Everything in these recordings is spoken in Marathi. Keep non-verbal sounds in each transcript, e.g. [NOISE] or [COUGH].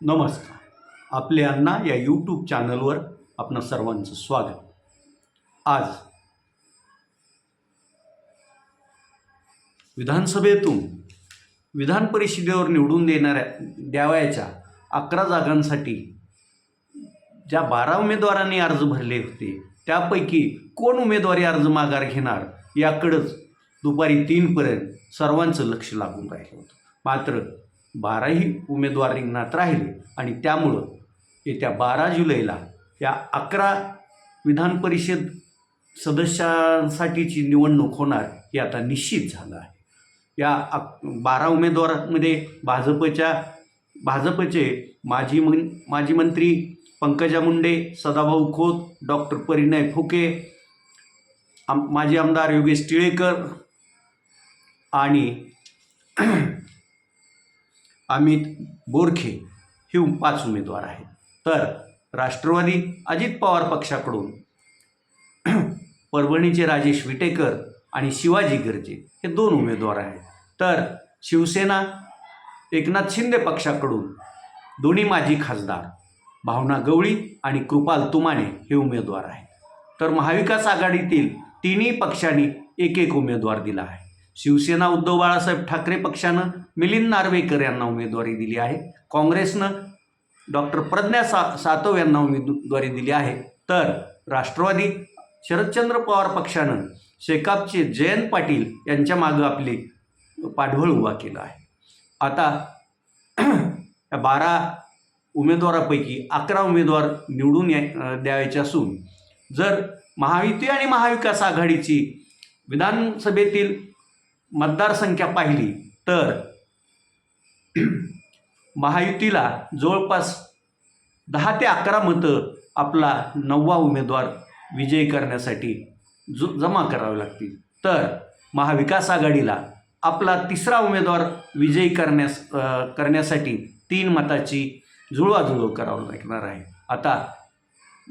नमस्कार. आपले अण्णा या यूट्यूब चॅनलवर आपणा सर्वांचं स्वागत. आज विधानसभेतून विधान परिषदेवर निवडून देणाऱ्या द्यावयाच्या अकरा जागांसाठी ज्या बारा उमेदवारांनी अर्ज भरले होते त्यापैकी कोण उमेदवारी अर्ज माघार घेणार याकडंच दुपारी तीनपर्यंत सर्वांचं लक्ष लागून राहिलं होतं. मात्र बाराही उमेदवार रिंगणात राहिले आणि त्यामुळं येत्या बारा जुलैला या अकरा विधान परिषद सदस्यांसाठीची निवडणूक होणार हे आता निश्चित झालं आहे. या अक बारा उमेदवारांमध्ये भाजपच्या भाजपचे माजी मन माजी मंत्री पंकजा मुंडे सदाभाऊ खोत डॉक्टर परिणय फुके आम माजी आमदार योगेश टिळेकर आणि अमित बोरखे हे पाच उमेदवार आहेत. तर राष्ट्रवादी अजित पवार पक्षाकडून [CLEARS THROAT] परभणीचे राजेश विटेकर आणि शिवाजी गर्जे हे दोन उमेदवार आहेत. तर शिवसेना एकनाथ शिंदे पक्षाकडून दोन्ही माजी खासदार भावना गवळी आणि कृपाल तुमाने हे उमेदवार आहेत. तर महाविकास आघाडीतील तिन्ही पक्षांनी एक एक उमेदवार दिला आहे. शिवसेना उद्धव बाळासाहेब ठाकरे पक्षानं मिलिंद नार्वेकर यांना उमेदवारी दिली आहे. काँग्रेसनं डॉक्टर प्रज्ञा सा सातव यांना उमेदवारी दिली आहे. तर राष्ट्रवादी शरदचंद्र पवार पक्षानं शेकापचे जयंत पाटील यांच्या मागं आपली पाठबळ उभा केलं आहे. आता [CLEARS THROAT] या बारा उमेदवारापैकी अकरा उमेदवार निवडून द्यायचे असून जर महायुती आणि महाविकास आघाडीची विधानसभेतील मतदारसंख्या पाहिली तर महायुतीला जवळपास दहा ते अकरा मतं आपला नववा उमेदवार विजयी करण्यासाठी जो जमा करावे लागतील. तर महाविकास आघाडीला आपला तिसरा उमेदवार विजयी करण्यास करण्यासाठी तीन मताची जुळवाजुळव करावं लागणार आहे. आता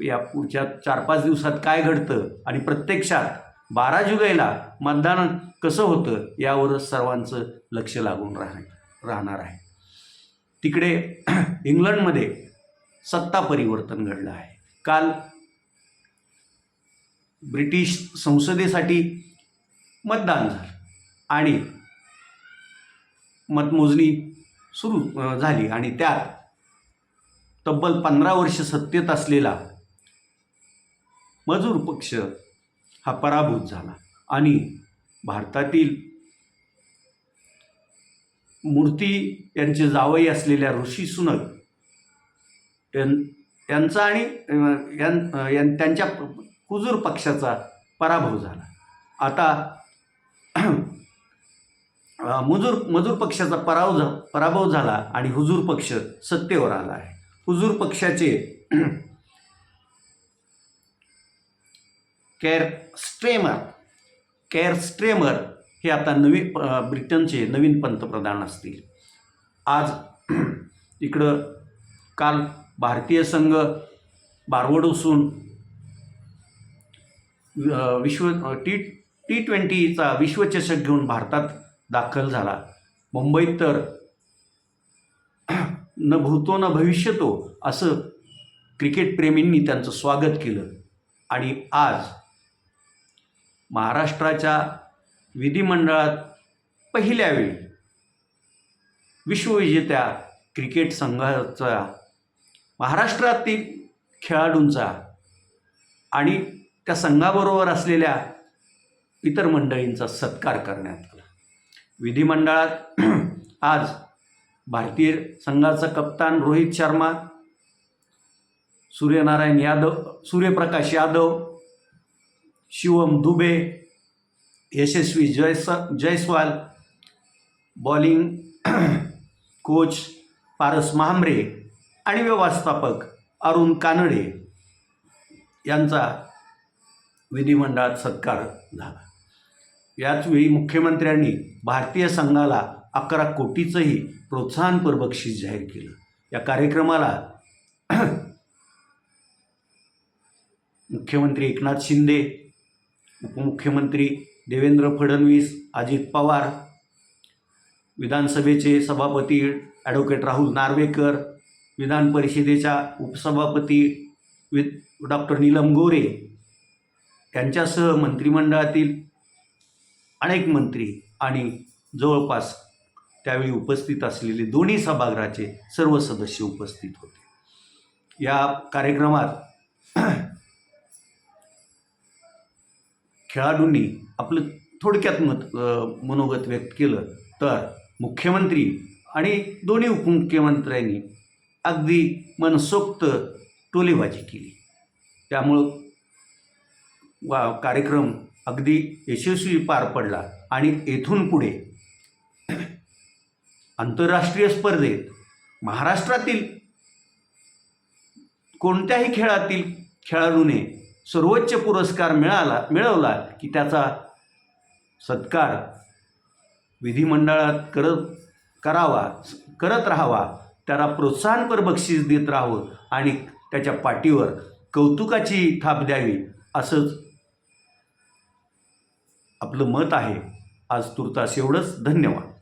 या पुढच्या चार पाच दिवसात काय घडतं आणि प्रत्यक्षात बारा जुलैला मतदान कसं होतं यावरच सर्वांचं लक्ष लागून राह राहणार आहे. तिकडे [CLEARS THROAT] इंग्लंडमध्ये सत्ता परिवर्तन घडलं आहे. काल ब्रिटिश संसदेसाठी मतदान झालं आणि मतमोजणी सुरू झाली आणि त्यात तब्बल पंधरा वर्ष सत्तेत असलेला मजूर पक्ष हा पराभूत झाला. आणि भारतातील मूर्ती यांचे जावई असलेल्या ऋषी सुनक यां- यांचा आणि यां- यां- त्यांच्या कुजूर हुजूर पक्षाचा पराभव झाला. आता मजूर मजूर पक्षाचा पराव झा पराभव झाला आणि हुजूर पक्ष सत्तेवर आला आहे. हुजूर पक्षाचे केअर स्ट्रेमर. केअर स्ट्रेमर हे आता नवी ब्रिटनचे नवीन पंतप्रधान असतील. आज [CLEARS THROAT] इकडं काल भारतीय संघ बारवडोसून विश्व टी टी ट्वेंटीचा विश्वचषक घेऊन भारतात दाखल झाला. मुंबईत तर [CLEARS THROAT] न भूतो न भविष्यतो असं क्रिकेटप्रेमींनी त्यांचं स्वागत केलं. आणि आज महाराष्ट्राच्या विधिमंडळात पहिल्या वेळी विश्वविजेत्या क्रिकेट संघाचा महाराष्ट्रातील खेळाडूंचा आणि त्या संघाबरोबर असलेल्या इतर मंडळींचा सत्कार करण्यात आला. विधिमंडळात [CLEARS THROAT] आज भारतीय संघाचा कप्तान रोहित शर्मा सूर्यनारायण यादव सूर्यप्रकाश यादव शिवम दुबे यशस्वी जयस जयस्वाल बॉलिंग [CLEARS THROAT] कोच पारस महामरे आणि व्यवस्थापक अरुण कानडे यांचा विधिमंडळात सत्कार झाला. याचवेळी मुख्यमंत्र्यांनी भारतीय संघाला अकरा कोटीचंही प्रोत्साहनपर बक्षीस जाहीर केलं. या कार्यक्रमाला [CLEARS THROAT] मुख्यमंत्री एकनाथ शिंदे उपमुख्यमंत्री देवेंद्र फडणवीस अजित पवार विधानसभेचे सभापती ॲडव्होकेट राहुल नार्वेकर विधान परिषदेच्या उपसभापती वि डॉक्टर नीलम गोरे यांच्यासह मंत्रिमंडळातील अनेक मंत्री आणि जवळपास त्यावेळी उपस्थित असलेले दोन्ही सभागृहाचे सर्व सदस्य उपस्थित होते. या कार्यक्रमात खेळाडूंनी आपलं थोडक्यात मत मनोगत व्यक्त केलं तर मुख्यमंत्री आणि दोन्ही उपमुख्यमंत्र्यांनी अगदी मनसोक्त टोलेबाजी केली. त्यामुळं वा कार्यक्रम अगदी यशस्वी पार पडला आणि येथून पुढे आंतरराष्ट्रीय स्पर्धेत महाराष्ट्रातील कोणत्याही खेळातील खेळाडूने सर्वोच्च पुरस्कार मिळाला मिळवला की त्याचा सत्कार विधिमंडळात करत करावा करत राहावा त्याला प्रोत्साहनपर बक्षीस देत राहावं आणि त्याच्या पाठीवर कौतुकाची थाप द्यावी असंच आपलं मत आहे. आज तुर्तास एवढंच. धन्यवाद.